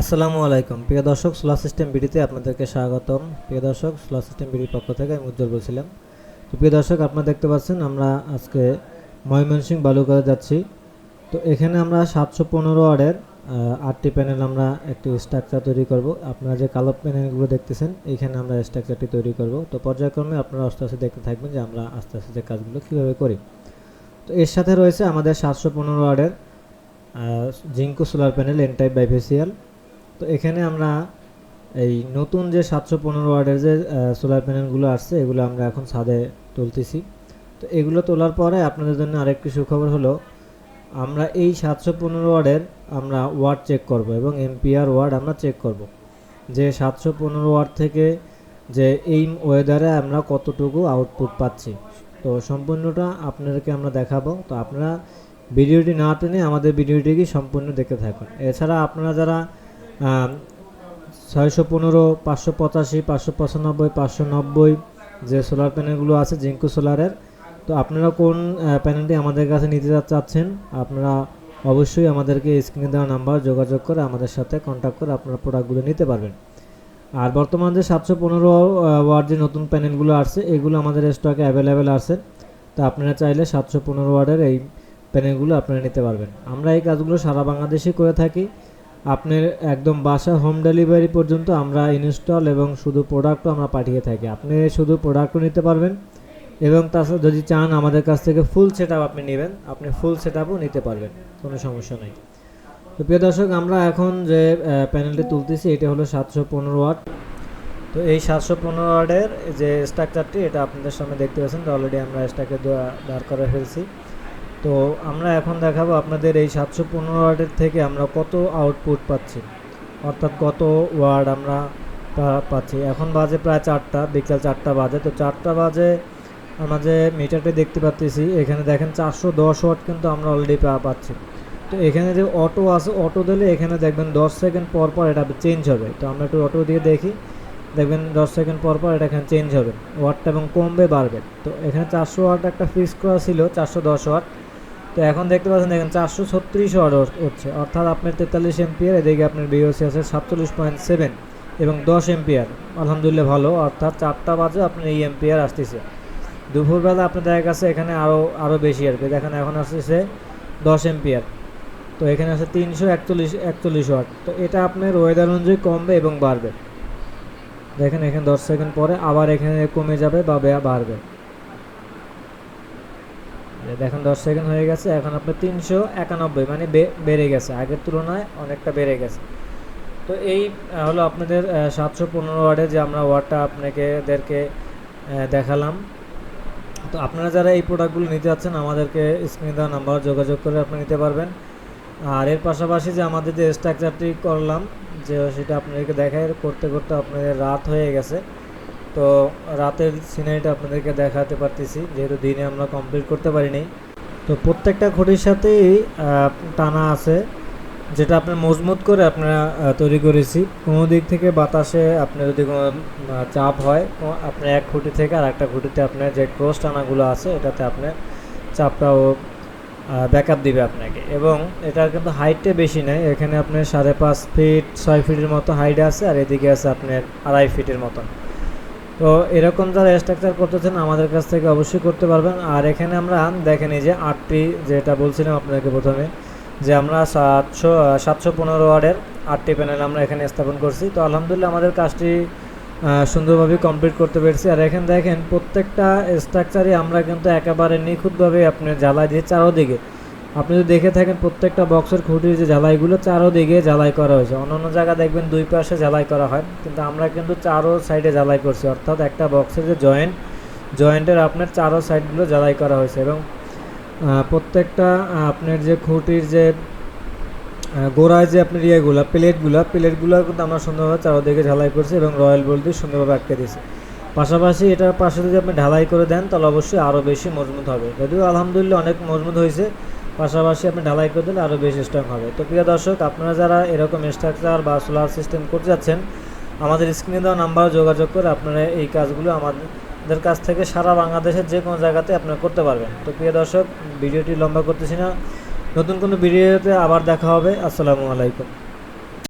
আসসালামু আলাইকুম। প্রিয় দর্শক সোলার সিস্টেম বিডিতে আপনাদেরকে স্বাগতম। প্রিয় দর্শক সোলার সিস্টেম বিডির পক্ষ থেকে আমি উজ্জ্বল বলছিলাম। তো প্রিয় দর্শক, আপনারা দেখতে পাচ্ছেন, আমরা আজকে ময়মনসিংহ বালুকাতে যাচ্ছি। তো এখানে আমরা সাতশো পনেরো ওয়ার্ডের আটটি প্যানেল আমরা একটি স্ট্রাকচার তৈরি করব। আপনারা যে কালো প্যানেলগুলো দেখতেছেন এইখানে আমরা স্ট্রাকচারটি তৈরি করব। তো পর্যায়ক্রমে আপনারা আস্তে আস্তে দেখতে থাকবেন যে আমরা আস্তে আস্তে যে কাজগুলো কীভাবে করি। তো এর সাথে রয়েছে আমাদের সাতশো পনেরো ওয়ার্ডের Jinko solar panel N type bifacial তো এখানে আমরা এই নতুন যে সাতশো পনেরো ওয়ার্ডের যে সোলার প্যানেলগুলো আসছে, এগুলো আমরা এখন ছাদে তুলতেছি। তো এগুলো তোলার পরে আপনাদের জন্য আরেকটি সুখবর হলো, আমরা এই সাতশো পনেরো ওয়ার্ডের আমরা ওয়ার্ড চেক করব এবং এমপিআর ওয়ার্ড আমরা চেক করব। যে সাতশো পনেরো ওয়ার্ড থেকে যে এই ওয়েদারে আমরা কতটুকু আউটপুট পাচ্ছি। তো সম্পূর্ণটা আপনাদেরকে আমরা দেখাবো। তো আপনারা ভিডিওটি না টেনে আমাদের ভিডিওটিকে সম্পূর্ণ দেখতে থাকুন। এছাড়া আপনারা যারা ছয়শো পনেরো, পাঁচশো পঁচাশি, পাঁচশো পঁচানব্বই, পাঁচশো নব্বই যে সোলার প্যানেলগুলো আছে জিঙ্কু সোলারের তো আপনারা কোন প্যানেলটি আমাদের কাছে নিতে চাচ্ছেন, আপনারা অবশ্যই আমাদেরকে স্ক্রিনে দেওয়া নাম্বার যোগাযোগ করে আমাদের সাথে কন্ট্যাক্ট করে আপনারা প্রোডাক্টগুলো নিতে পারবেন। আর বর্তমান যে সাতশো পনেরো ওয়ার্ড যে নতুন প্যানেলগুলো আসছে, এগুলো আমাদের স্টকে অ্যাভেলেবেল আছে, তো আপনারা চাইলে সাতশো পনেরো ওয়ার্ডের এই প্যানেলগুলো আপনারা নিতে পারবেন। আমরা এই কাজগুলো সারা বাংলাদেশে করে থাকি আপনার একদম বাসা হোম ডেলিভারি পর্যন্ত আমরা ইনস্টল এবং শুধু প্রোডাক্টও আমরা পাঠিয়ে থাকি। আপনি শুধু প্রোডাক্টও নিতে পারবেন এবং তাছাড়া যদি চান আমাদের কাছ থেকে ফুল সেট আপনি নেবেন, আপনি ফুল সেট নিতে পারবেন, কোনো সমস্যা নেই। তো প্রিয় দর্শক, আমরা এখন যে প্যানেলটি তুলতেছি, এটা হলো সাতশো পনেরো ওয়াট। তো এই সাতশো পনেরো ওয়ার্ডের যে স্ট্রাকচারটি এটা আপনাদের সামনে দেখতে পাচ্ছেন। তো অলরেডি আমরা স্ট্রাকে দাঁড় করে ফেলছি। তো আমরা এখন দেখাবো আপনাদের এই সাতশো পনেরো ওয়ার্ডের থেকে আমরা কত আউটপুট পাচ্ছি। অর্থাৎ কত ওয়ার্ড আমরা পাচ্ছি। এখন বাজে প্রায় চারটা, বিকাল চারটা বাজে। তো চারটা বাজে, আমরা যে মিটারটি দেখতে পাচ্ছি এখানে দেখেন চারশো দশ ওয়াট কিন্তু আমরা অলরেডি পাচ্ছি। তো এখানে যে অটো আছে অটো দিলে এখানে দেখবেন দশ সেকেন্ড পর পর এটা চেঞ্জ হবে। তো আমরা একটু অটো দিয়ে দেখি, দেখবেন দশ সেকেন্ড পর পর এটা এখানে চেঞ্জ হবে। ওয়াটটা এবং কমবে, বাড়বে। তো এখানে চারশো ওয়াট একটা ফিক্স করা ছিল, চারশো দশ ওয়াট তো এখন দেখতে পাচ্ছেন, দেখেন চারশো ছত্রিশ ওয়াট হচ্ছে। অর্থাৎ আপনার তেতাল্লিশ এমপিয়ার এদিকে আপনার বিওসি আছে সাতচল্লিশ পয়েন্ট সেভেন এবং দশ এমপিয়ার আলহামদুলিল্লাহ ভালো, অর্থাৎ চারটা বাজে আপনার এই এমপিয়ার আসতেছে। দুপুরবেলা আপনার দেখা গেছে এখানে আরও আরও বেশি আর কি দেখেন এখন আসতেছে দশ এমপিয়ার তো এখানে আছে তিনশো একচল্লিশ একচল্লিশ ওয়াট তো এটা আপনার ওয়েদার অনুযায়ী কমবে এবং বাড়বে। দেখেন এখানে দশ সেকেন্ড পরে আবার এখানে কমে যাবে বা বাড়বে। দেখেন দশ সেকেন্ড হয়ে গেছে, এখন আপনার তিনশো একানব্বই মানে বেড়ে গেছে। আগের তুলনায় অনেকটা বেড়ে গেছে। তো এই হলো আপনাদের সাতশো পনেরো ওয়ার্ডে যে আমরা ওয়ার্ডটা আপনাকেদেরকে দেখালাম। তো আপনারা যারা এই প্রোডাক্টগুলো নিতে যাচ্ছেন, আমাদেরকে স্ক্রিনে দেওয়া নাম্বার যোগাযোগ করে আপনি নিতে পারবেন। আর এর পাশাপাশি যে আমাদের যে স্ট্রাকচারটি করলাম, যে সেটা আপনাদেরকে দেখায় করতে করতে আপনাদের রাত হয়ে গেছে। তো রাতের সিনারিটা আপনাদেরকে দেখাতে পারতেছি, যেহেতু দিনে আমরা কমপ্লিট করতে পারিনি। তো প্রত্যেকটা খুঁটির সাথেই টানা আছে, যেটা আপনার মজবুত করে আপনারা তৈরি করেছি। কোনো দিক থেকে বাতাসে আপনার যদি কোনো চাপ হয় আপনার এক খুঁটি থেকে আর একটা খুঁটিতে আপনার যে ক্রস টানাগুলো আছে, এটাতে আপনার চাপটাও ব্যাকআপ দিবে আপনাকে। এবং এটার কিন্তু হাইটটা বেশি নেই, এখানে আপনার সাড়ে পাঁচ ফিট ছয় ফিটের মতো হাইট আছে, আর এদিকে আছে আপনার আড়াই ফিটের মতন। তো এরকম যারা স্ট্রাকচার করতেছেন, আমাদের কাছ থেকে অবশ্যই করতে পারবেন। আর এখানে আমরা দেখেন এই যে আটটি যেটা বলছিলাম আপনাকে প্রথমে, যে আমরা সাতশো সাতশো পনেরো ওয়ার্ডের আটটি প্যানেল আমরা এখানে স্থাপন করছি। তো আলহামদুলিল্লাহ আমাদের কাজটি সুন্দরভাবে কমপ্লিট করতে পেরেছি। আর এখানে দেখেন, প্রত্যেকটা স্ট্রাকচারই আমরা কিন্তু একেবারে নিখুঁতভাবে আপনার জ্বালাই দিয়ে চারোদিকে। আপনি যদি দেখে থাকেন প্রত্যেকটা বক্সের খুঁটির যে জ্বালাইগুলো চারোদিকে জ্বালাই করা হয়েছে। অন্য অন্য জায়গা দেখবেন দুই পাশে জ্বালাই করা হয়। কিন্তু আমরা কিন্তু চারো সাইডে জ্বালাই করছি। অর্থাৎ একটা বক্সের যে জয়েন্ট জয়েন্টের আপনার চারো সাইডগুলো জ্বালাই করা হয়েছে এবং প্রত্যেকটা আপনার যে খুঁটির যে গোড়ায় যে আপনার ইয়েগুলো, প্লেটগুলো প্লেটগুলো কিন্তু আমরা সুন্দরভাবে চারোদিকে ঝালাই করছি এবং রয়্যাল বোল্ট দিয়ে সুন্দরভাবে আটকে দিয়েছি। পাশাপাশি এটার পাশে যদি আপনি ঢালাই করে দেন, তাহলে অবশ্যই আরও বেশি মজবুত হবে। যদিও আলহামদুলিল্লাহ অনেক মজবুত হয়েছে পাশাপাশি আপনি ঢালাই করে দিলে আরও বেশি স্ট্রং হবে। তো প্রিয় দর্শক, আপনারা যারা এরকম স্ট্রাকচার বা সোলার সিস্টেম করতে যাচ্ছেন, আমাদের স্ক্রিনে দেওয়া নাম্বার যোগাযোগ করে আপনারা এই কাজগুলো আমাদের কাছ থেকে সারা বাংলাদেশের যে কোনো জায়গাতে আপনারা করতে পারবেন। তো প্রিয় দর্শক, ভিডিওটি লম্বা করতেছি না। নতুন কোনো ভিডিওতে আবার দেখা হবে। আসসালামু আলাইকুম।